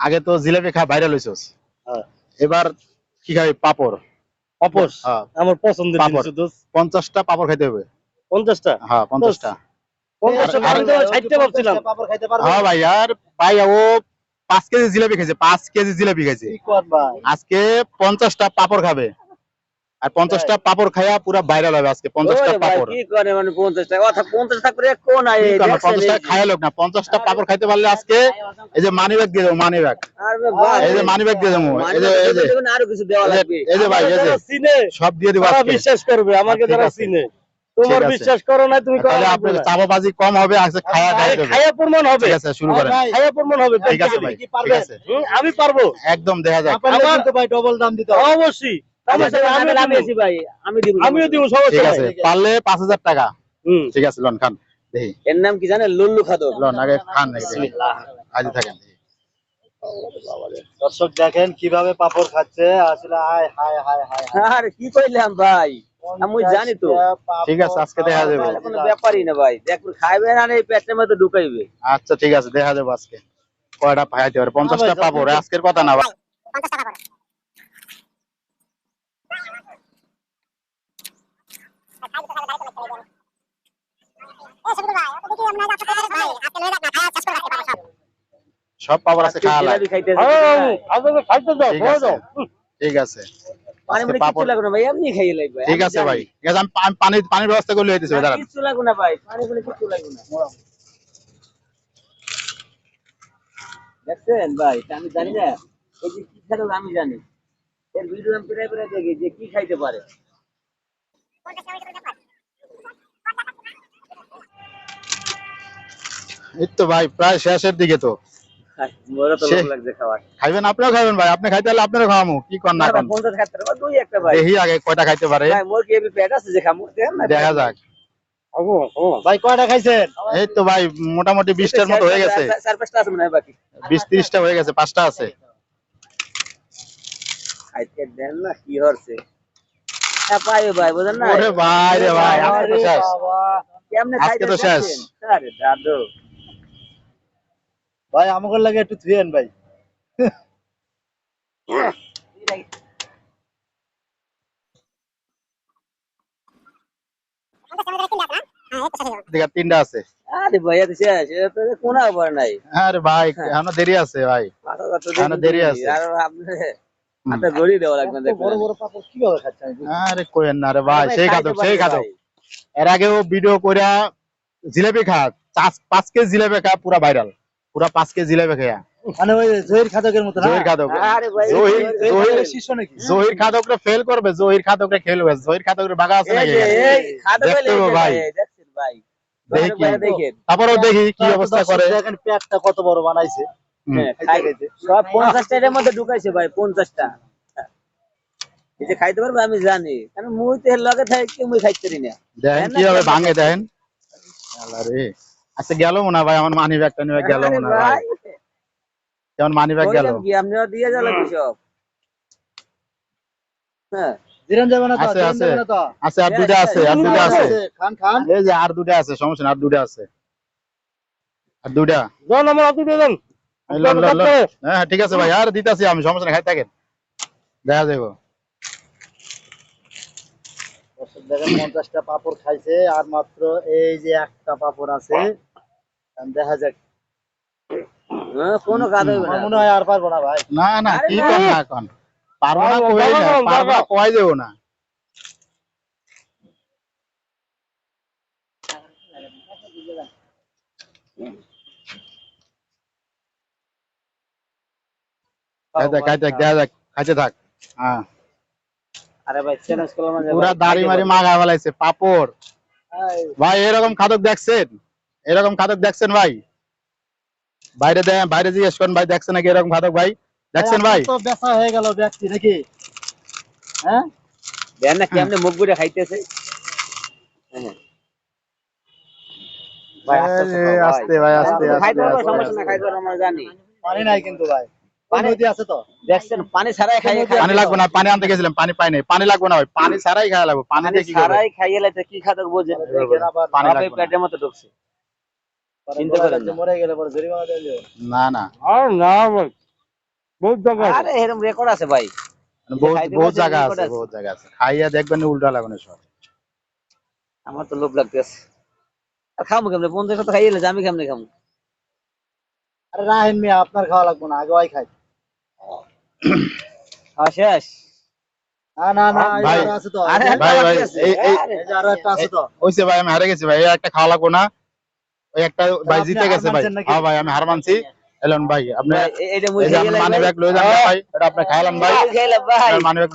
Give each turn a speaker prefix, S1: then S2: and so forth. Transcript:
S1: আগে তো জিলাপি খা ভাইরাল হইছস
S2: হ্যাঁ।
S1: এবার কি খাবি? পাপড়।
S2: অপস
S1: হ্যাঁ।
S2: আমার পছন্দের
S1: পাপড়।
S2: জিনিস
S1: পঞ্চাশটা পাপড় খাইতে হবে।
S2: পঞ্চাশটা?
S1: হ্যাঁ পঞ্চাশটা।
S2: পঞ্চাশটা
S1: আর-
S2: আমি তো ভাবছিলাম
S3: পাপড় খাইতে পারব?
S1: হ্যাঁ ভাই আর ভাই ও পাঁচ কেজি জিলাপি খাইছে পাঁচ কেজি জিলাপি খাইছে।
S3: কি কর ভাই?
S1: আজকে পঞ্চাশটা পাপড় খাবে। আর পঞ্চাশটা পাপড় খাইয়া পুরা ভাইরাল হবে আজকে পঞ্চাশটা পাপড়।
S4: কি করে মানে পঞ্চাশ টাকা অর্থাৎ পঞ্চাশ টাকা করে কোন দেখছেন
S1: পঞ্চাশটা খাইয়া লোক না পঞ্চাশটা পাপড় খাইতে পারলে আজকে এই যে মানি ব্যাগ দিয়ে দেবো মানি ব্যাগ এই যে মানি ব্যাগ দিয়ে দেবো এই যে এই যে
S4: আরও কিছু দেওয়া লাগবে।
S1: এই যে ভাই এই যে
S2: চিনে
S1: সব দিয়ে দেবো
S2: তারা
S1: আজকে।
S2: বিশ্বাস করবে আমাকে
S1: ঠিক
S2: যারা। চিনে। তোমার বিশ্বাস করো না তুমি
S1: তাহলে
S2: না
S1: আপনার চাপাবাজি কম হবে আজকে খায়া দেবে
S2: খায়া প্রমাণ হবে।
S1: ঠিক আছে শুরু করেন।
S2: খায়া প্রমাণ হবে।
S1: ঠিক আছে ভাই ঠিক আছে।
S2: আমি পারব।
S1: একদম দেখা যাক।
S2: আবার-
S3: কিন্তু ভাই ডবল দাম দিতে হবে।
S2: অবশ্যই।
S4: আমার
S2: সমস্যা নেই,
S4: সাথে
S2: আমিও দিব।
S4: ভাই আমি দিব
S2: আমিও দিব।
S1: ঠিক আছে পারলে পাঁচ হাজার টাকা।
S2: হুম।
S1: ঠিক আছে লন খান
S4: এর নাম কি জানেন? লুল্লু খাদক।
S1: লন আগে খান আজ থাকেন
S3: দর্শক দেখেন কীভাবে পাপড় খাচ্ছে। আসলে হায় হায় হায় হায় হায়।
S4: আর কি কইলাম ভাই? আমি জানি তো।
S1: ঠিক আছে, আজকে দেখা যাবে।
S4: কোনো ব্যাপারই না ভাই। দেখুন খাইবে না এই পেটের মধ্যে ঢুকাইবে।
S1: আচ্ছা ঠিক আছে দেখা যাব আজকে। কয়টা খাইতে পারে? পঞ্চাশটা পাবো আজকের কথা না ভাই। সব আছে খাওয়া লাগে
S2: দাও
S1: ঠিক আছে। ঠিক আছে।
S4: পানি
S1: আজকে
S4: কিছু
S1: পাপড়
S4: লাগবে না ভাই এমনি খাইয়ে লাগবে।
S1: ঠিক আছে ভাই। ঠিক আছে আমি পা- পানি পানির ব্যবস্থা করলে হইতেছে দাঁড়ান।
S4: কিছু লাগবে না ভাই পানি কিছু লাগবে না। দেখছেন ভাই আমি জানি না এই যে কি খাবে আমি জানি। এর ভিডিও আমি প্রায় প্রায় দেখি যে কি খাইতে পারে।
S1: এই তো ভাই প্রায় শেষের দিকে তো। খাইবেন? আপনিও খাইবেন ভাই? আপনি খাইতে হলে আপনারও খাওয়ামু। কি কর না
S4: না,
S1: কর?
S4: পঞ্চাশ খাইতে পারব, দুই একটা ভাই।
S1: দেখি আগে কয়টা খাইতে পারে।
S4: ভাই মোর কি এবি পেট আছে যে খামু? দেখেন না
S1: দেখা যাক।
S2: ও, ও।
S3: ভাই কয়টা খাইছেন?
S1: এই তো ভাই মোটামুটি বিশটার মতো হয়ে গেছে।
S4: চার- চার পাঁচটা আছে বাকি।
S1: বিশ ত্রিশটা হয়ে গেছে পাঁচটা আছে।
S4: খাইতে দেন না কি হচ্ছে হ্যাঁ ভাই বুঝেন না
S1: ওরে ভাই রে ভাই আজকে তো শেষ। আজকে তো শেষ।
S4: আরে দাদু।
S3: ভাই আমাকে লাগে একটু ধুয়েন ভাই।
S1: তিনটা আছে।
S4: আরে ভাই এত শেষ এটা তো কোনা নাই।
S1: আরে ভাই এখনও দেরি আছে ভাই।
S4: পাঁচ হাজার তো
S1: এখনও দেরি আছে।
S4: আর আপনি হাতে গড়ি দেওয়া লাগবে
S3: এত বড় বড় পাপড় কীভাবে খাচ্ছে আমি বুঝি না।
S1: আরে কোয়েন না রে ভাই সেই খাদক সেই খাদক এর আগে ভিডিও কইরা জিলাপি খা পাঁচ কেজি জিলাপি খা পুরা ভাইরাল পুরা পাঁচ কেজি জিলাপি খায়া
S3: মানে ওই জহির খাদকের মতো না?
S1: জহির খাদক।
S4: আরে ভাই
S1: জহির জহির
S3: শিষ্য নাকি?
S1: জহির খাদকরে ফেল করবে জহির খাদকরে খেলবে জহির খাদকরে বাগা আছে নাকি
S4: এই খাদক
S1: ভাই।
S4: দেখছেন ভাই?
S1: দেখি। তারপরেও দেখি কি অবস্থা করে।
S3: দেখেন পেটটা কত বড় বানাইছে।
S4: হ্যাঁ, খাই- সব পঞ্চাশটা এর মধ্যে ঢুকাইছে ভাই পঞ্চাশটা। এই যে খাইতে পারবে আমি জানি। কারণ মুই তো এর লগে থাকি মুই খাইতে পারি না।
S1: দেখেন কি হবে ভাঙে দেখেন আরে আচ্ছা গেল মনে ভাই আমার মানি ব্যাগটা নিয়ে গেল মনে ভাই। যেমন মানি ব্যাগ গেল।
S4: বললাম কি আপনিও দিয়ে যাবেন কি সব? হ্যাঁ।
S3: জিরান যাবে না তো
S1: আছে, আছে।
S3: যাবে না তো।
S1: আছে আর দুটা আছে আর দুটা আছে।
S3: খান খান।
S1: এই যে আর দুটা আছে সমস্যা না আর দুটা আছে। আর দুটা
S2: যান আমার হাতে দেন।
S1: এই লন, লন, লন। হ্যাঁ ঠিক আছে ভাই আর দিতাছি আমি সমস্যা না খাই থাকেন। দেখা যাব
S3: দর্শক দেখেন পঞ্চাশটা পাপড় খাইছে আর মাত্র এই যে একটা পাপড় আছে দেখা যাক।
S4: কোনো কাজ
S3: আমার
S4: না।
S3: মনে হয় আর পারব না ভাই।
S1: না না কি। এখন? পারব না কই না
S2: পারব,
S1: না কই দেবো না? হ্যাঁ। পাপড়। ভাই এরকম খাদক দেখছেন? এরকম খাদক দেখছেন ভাই? বাইরে দেন বাইরে জিজ্ঞেস করেন ভাই দেখছেন নাকি এরকম খাদক ভাই? দেখছেন ভাই?
S3: তো বেচা হয়ে গেল ব্যক্তি নাকি হ্যাঁ?
S4: দেন না কেমনে মুখ গুড়ে খাইতেছে? হ্যাঁ। ভাই আস্তে আস্তে
S1: এই,
S4: খাও,
S1: আস্তে ভাই আস্তে আস্তে
S4: খাইতে পারব,
S1: আস্তে,
S4: সমস্যা না,
S1: আস্তে।
S4: আমরা জানি।
S3: পানি নাই কিন্তু ভাই।
S4: পানি-
S3: পানি আছে তো।
S4: দেখছেন পানি ছাড়াই খাই
S1: পানি লাগবে না পানি আনতে গেছিলাম পানি পাই নাই। পানি লাগবে না ভাই পানি ছাড়াই খাওয়া লাগবে পানি দিয়ে কি
S4: ছাড়াই খাইয়ে লাইতে কি খাদক বোঝেন?
S1: পানি লাগবে
S4: পেটের মতো ঢুকছে। চিন্তা করেন না।
S3: মরে গেলে পরে জরিমানা
S1: না না
S2: আর না ভাই বহুত জায়গা
S4: আরে এরকম রেকর্ড আছে ভাই
S1: মানে বহুত বহুত জায়গা আছে
S4: আছে।
S1: বহুত জায়গা আছে খাইয়া দেখবেন উল্টা লাগানো সব
S4: আমার তো লোভ লাগতেছে আর খামো কেমনে পঞ্চাশ টাকা খাইয়ে এলে আমি কেমনে খামো
S3: আরে রাহেন মিয়া আপনার খাওয়া লাগবে না আগে ওই খাই
S4: খাওয়া শেষ
S3: না না না
S1: ভাই,
S3: আছে
S1: ভাই,
S4: একটা
S1: ভাই,
S4: বাকি আছে।
S1: এই- এই-
S3: যে আরও একটা আছে তো
S1: ওইসে ভাই আমি হারে গেছি ভাই এই একটা খাওয়া লাগবো না ওই একটা ভাই জিতে গেছে ভাই। হ্যাঁ ভাই আমি হার মানছি। এলন ভাই আপনি মানি ব্যাগ লয়ে যান ভাই এটা আপনি
S4: খাইলাম ভাই।
S1: Money bag